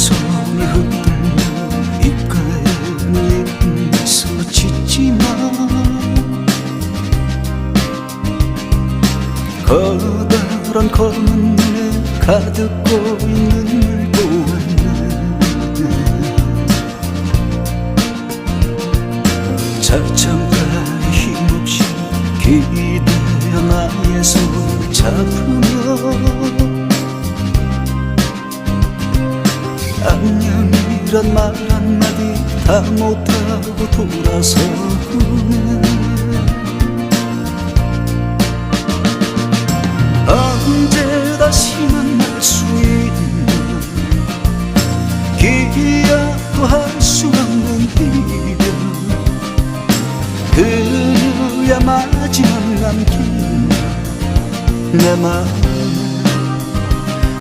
손이 흔들려 입가에 짓지만 커다란 검은 눈에 가득 고인 눈물 보았네. 자장가에 힘없이 기대어 나의 손 잡으며 안녕 이란 말 한마디 다 못하고 돌아서구네 언제 다시 만날 수 있는 기약도 할 수 없는 이별 그녀야 마지막 남긴 내 마음